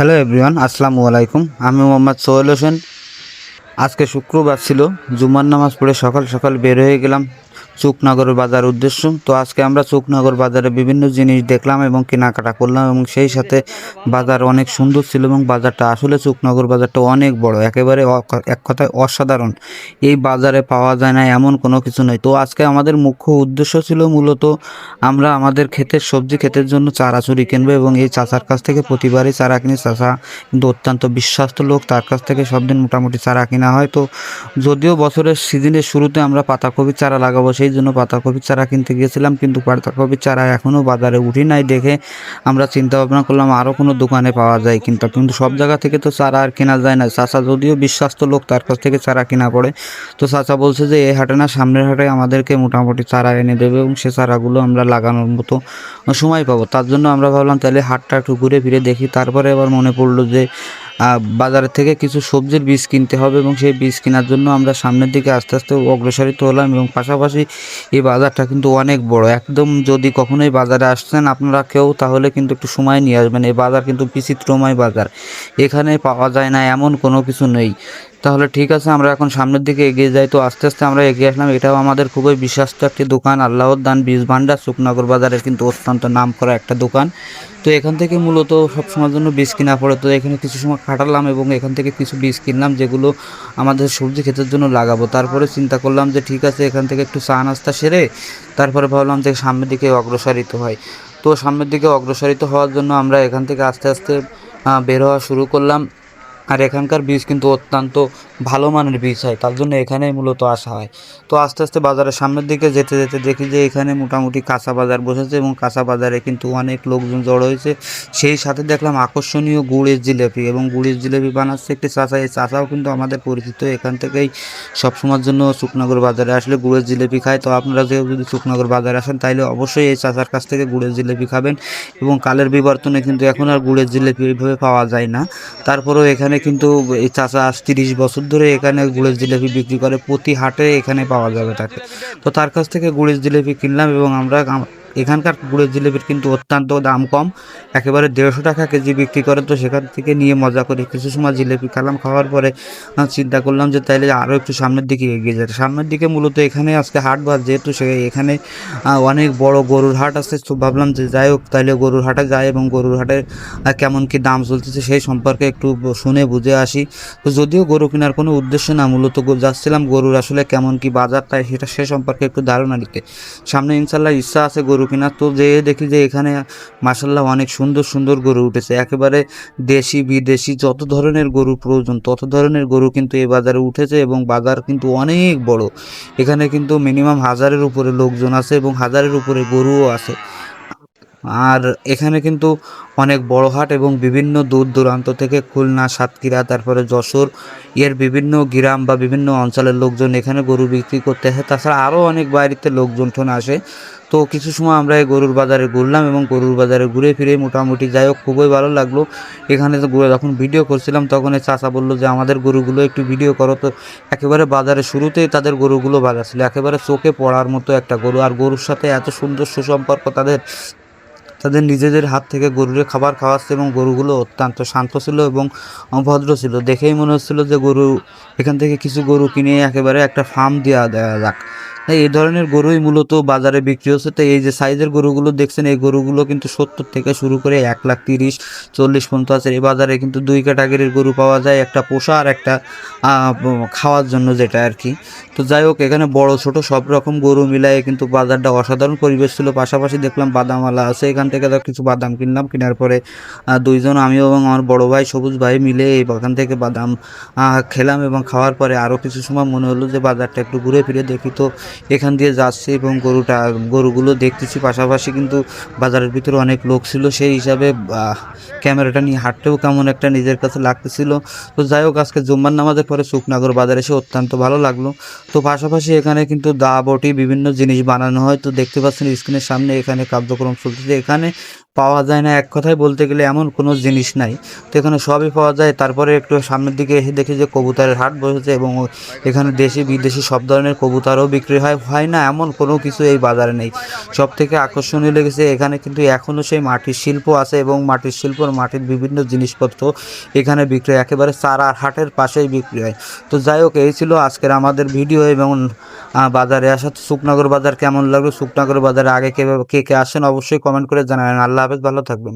Hello everyone, আসসালামু আলাইকুম। আমি মোহাম্মদ সোহেল হোসেন। আজকে শুক্রবার ছিল, জুমার নামাজ পড়ে সকাল সকাল বের হয়ে গেলাম। চুকনগর বাজার উদ্দেশ্য। তো আজকে আমরা চুকনগর বাজারে বিভিন্ন জিনিস দেখলাম এবং কেনাকাটা করলাম এবং সেই সাথে বাজার অনেক সুন্দর ছিল এবং বাজারটা আসলে চুকনগর বাজারটা অনেক বড়, একেবারে এক কথায় অসাধারণ। এই বাজারে পাওয়া যায় না, এমন কোনো কিছু নেই। তো আজকে আমাদের মুখ্য উদ্দেশ্য ছিল মূলত আমরা আমাদের ক্ষেতের সবজি ক্ষেতের জন্য চারা চুরি কিনবো এবং এই চাচার কাছ থেকে প্রতিবারই চারা কিনি। চাচা কিন্তু অত্যন্ত বিশ্বাস্ত লোক, তার কাছ থেকে সব দিন মোটামুটি চারা কিনা হয়। তো যদিও বছরের সিজনের শুরুতে আমরা পাতাকপির চারা লাগাবো, সেই জন্য পাতাকপির চারা কিনতে গিয়েছিলাম, কিন্তু পাতাকপির চারা এখনও বাজারে উঠি নাই দেখে আমরা চিন্তা ভাবনা করলাম আরও কোনো দোকানে পাওয়া যায় কিন্তু। কিন্তু সব জায়গা থেকে তো চারা আর কেনা যায় না। চাচা যদিও বিশ্বাস্ত লোক, তার কাছ থেকে চারা কিনা পড়ে। তো চাচা বলছে যে এই হাটে না, সামনের হাটে আমাদেরকে মোটামুটি চারা এনে দেবে এবং সে চারাগুলো আমরা লাগানোর মতো সময় পাবো। তার জন্য আমরা ভাবলাম, তাহলে হাটটা একটু ঘুরে ফিরে দেখি। তারপরে আবার মনে পড়ল যে আহ, বাজারের থেকে কিছু সবজির বীজ কিনতে হবে এবং সেই বীজ কেনার জন্য আমরা সামনের দিকে আস্তে আস্তে অগ্রসরিত হলাম এবং পাশাপাশি এই বাজারটা কিন্তু অনেক বড়। একদম যদি কখনোই বাজারে আসছেন আপনারা কেউ তাহলে কিন্তু একটু সময় নিয়ে আসবেন। এই বাজার কিন্তু বিচিত্রময় বাজার। এখানে পাওয়া যায় না এমন কোনো কিছু নেই। তাহলে ঠিক আছে, আমরা এখন সামনের দিকে এগিয়ে যাই। তো আস্তে আস্তে আমরা এগিয়ে আসলাম। এটাও আমাদের খুবই বিশ্বাস্ত একটি দোকান, আল্লাহর দান, বীজ ভান্ডার সুকনগর বাজারের কিন্তু অত্যন্ত নাম করা একটা দোকান। তো এখান থেকে মূলত সবসময়ের জন্য বীজ কিনা পড়ে। তো এখানে কিছু সময় খাটালাম এবং এখান থেকে কিছু বীজ কিনলাম, যেগুলো আমাদের সবজি ক্ষেতের জন্য লাগাবো। তারপরে চিন্তা করলাম যে ঠিক আছে, এখান থেকে একটু চা নাস্তা সেরে তারপরে ভাবলাম যে সামনের দিকে অগ্রসরিত হয়। তো সামনের দিকে অগ্রসরিত হওয়ার জন্য আমরা এখান থেকে আস্তে আস্তে বের হওয়া শুরু করলাম। আর এখানকার বীজ কিন্তু অত্যন্ত ভালো মানের বীজ হয়, তার জন্য এখানেই মূলত আসা হয়। তো আস্তে আস্তে বাজারের সামনের দিকে যেতে যেতে দেখি যে এখানে মোটামুটি কাঁচা বাজার বসেছে এবং কাঁচা বাজারে কিন্তু অনেক লোকজন জড়ো হয়েছে। সেই সাথে দেখলাম আকর্ষণীয় গুড়ের জিলেপি এবং গুড়ের জিলেপি বানাচ্ছে একটি চাচা এই চাচাও কিন্তু আমাদের পরিচিত, এখান থেকেই সবসময়ের জন্য শুকনগর বাজারে আসলে গুড়ের জিলেপি খায়। তো আপনারা কেউ যদি শুকনগর বাজারে আসেন তাহলে অবশ্যই এই চাচার কাছ থেকে গুড়ের জিলেপি খাবেন এবং কালের বিবর্তনে কিন্তু এখন আর গুড়ের জিলেপি এইভাবে পাওয়া যায় না। তারপরেও এখানে কিন্তু এই চাচা আজ তিরিশ বছর ধরে এখানে গুড়ের জিলেপি বিক্রি করে প্রতি হাটে এখানে পাওয়া যাবে তাকে। তো তার কাছ থেকে গুড়ের জিলেপি কিনলাম এবং আমরা আম- এখানকার গুড়ের জিলিপির কিন্তু অত্যন্ত দাম কম। একেবারে দেড়শো টাকা কেজি বিক্রি করে তো সেখান থেকে নিয়ে মজা করে কিছু সময় জিলিপি খেলাম খাওয়ার পরে চিন্তা করলাম যে তাইলে আরও একটু সামনের দিকে এগিয়ে যায় সামনের দিকে মূলত এখানে আজকে হাট বাদ যেহেতু সে এখানে অনেক বড় গরুর হাট আছে, তো ভাবলাম যে যাই হোক, তাইলে গরুর হাটে যাই এবং গরুর হাটে কেমন কি দাম চলতেছে সেই সম্পর্কে একটু শুনে বুঝে আসি। তো যদিও গরু কেনার কোনো উদ্দেশ্য না, মূলত যাচ্ছিলাম গরুর আসলে কেমন কি বাজার, তাই সেটা সে সম্পর্কে একটু ধারণা নিতে। সামনে ইনশাল্লাহ ইচ্ছা আছে গরু কেনার তো যে দেখি যে এখানে মাসাল্লাহ অনেক সুন্দর সুন্দর গরু উঠেছে। একেবারে দেশি, বিদেশি যত ধরনের গরু প্রয়োজন, তত ধরনের গরু কিন্তু এই বাজারে উঠেছে এবং বাজার কিন্তু অনেক বড়। এখানে কিন্তু মিনিমাম হাজারের উপরে লোকজন আছে এবং হাজারের উপরে গরুও আছে। আর এখানে কিন্তু অনেক বড় হাট এবং বিভিন্ন দূর দূরান্ত থেকে খুলনা, সাতক্ষীরা, তারপরে যশোর, এর বিভিন্ন গ্রাম বা বিভিন্ন অঞ্চলের লোকজন এখানে গরু বিক্রি করতে আসে। তাছাড়া আরও অনেক বাইরেতে লোকজন টোন আসে। তো কিছু সময় আমরা এই গরুর বাজারে ঘুরলাম এবং গরুর বাজারে ঘুরে ফিরে মোটামুটি যাই হোক, খুবই ভালো লাগল। এখানে তো যখন ভিডিও করছিলাম, তখন এই চাচা বলল যে, আমাদের গরুগুলো একটু ভিডিও করো। তো একেবারে বাজারে শুরুতেই তাদের গরুগুলো বাজার ছিল একেবারে চোখে পড়ার মতো একটা গরু। আর গরুর সাথে এত সুন্দর সুসম্পর্ক তাদের। তাদের নিজেদের হাত থেকে গরুরে খাবার খাওয়াচ্ছে এবং গরুগুলো অত্যন্ত শান্ত ছিল এবং ভদ্র ছিল। দেখেই মনে হচ্ছিল যে গরু, এখান থেকে কিছু গরু কিনে একেবারে একটা ফার্ম দেওয়া দেওয়া যাক। তাই এই ধরনের গরুই মূলত বাজারে বিক্রি হচ্ছে। তো এই যে সাইজের গরুগুলো দেখছেন, এই গরুগুলো কিন্তু সত্তর থেকে শুরু করে এক লাখ তিরিশ, চল্লিশ পর্যন্ত আছে। এই বাজারে কিন্তু দুই ক্যাটাগরির গরু পাওয়া যায়, একটা পোষা আর একটা খাওয়ার জন্য যেটা আর কি। তো যাই হোক, এখানে বড় ছোট সব রকম গরু মিলায়ে কিন্তু বাজারটা অসাধারণ পরিবেশ ছিল। পাশাপাশি দেখলাম বাদামওয়ালা আছে, এখান থেকে কিছু বাদাম কিনলাম। কেনার পরে দুইজন, আমিও এবং আমার বড় ভাই সবুজ ভাই মিলে এই বাগান থেকে বাদাম খেলাম এবং খাওয়ার পরে আরও কিছু সময় মনে হলো যে বাজারটা একটু ঘুরে ফিরে দেখি। তো এখান দিয়ে যাচ্ছে এবং গরুটা, গরুগুলো দেখতেছি। পাশাপাশি কিন্তু বাজারের ভিতরে অনেক লোক ছিল। সেই হিসাবে ক্যামেরাটা নিয়ে হাঁটতেও কেমন একটা নিজের কাছে লাগতেছিল। তো যাই হোক, আজকে জুম্মার নামাজের পরে শুকনাগর বাজারে এসে অত্যন্ত ভালো লাগল। তো পাশাপাশি এখানে কিন্তু দা বটি বিভিন্ন জিনিস বানানো হয়। তো দেখতে পাচ্ছেন স্ক্রিনের সামনে এখানে কার্যক্রম চলতেছে। এখানে পাওয়া যায় না। এক কথায় বলতে গেলে এমন কোনো জিনিস নাই। তো এখানে সবই পাওয়া যায়। তারপরে একটু সামনের দিকে এসে দেখি যে কবুতরের হাট বসেছে এবং এখানে দেশি, বিদেশি সব ধরনের কবুতরও বিক্রি হয়। হয় না, এমন কোনো কিছু এই বাজারে নেই। সব থেকে আকর্ষণীয় লেগেছে এখানে কিন্তু এখনও সেই মাটির শিল্প আছে এবং মাটির শিল্পর মাটির বিভিন্ন জিনিসপত্র এখানে বিক্রি একেবারে চারার হাটের পাশেই বিক্রি হয়। তো যাই হোক, এই ছিল আজকের আমাদের ভিডিও এবং বাজারে আসা। সুকনগর বাজার কেমন লাগল? সুকনগর বাজারে আগে কে কে আসেন অবশ্যই কমেন্ট করে জানাবেন। আল্লাহ হাফেজ, ভালো থাকবেন।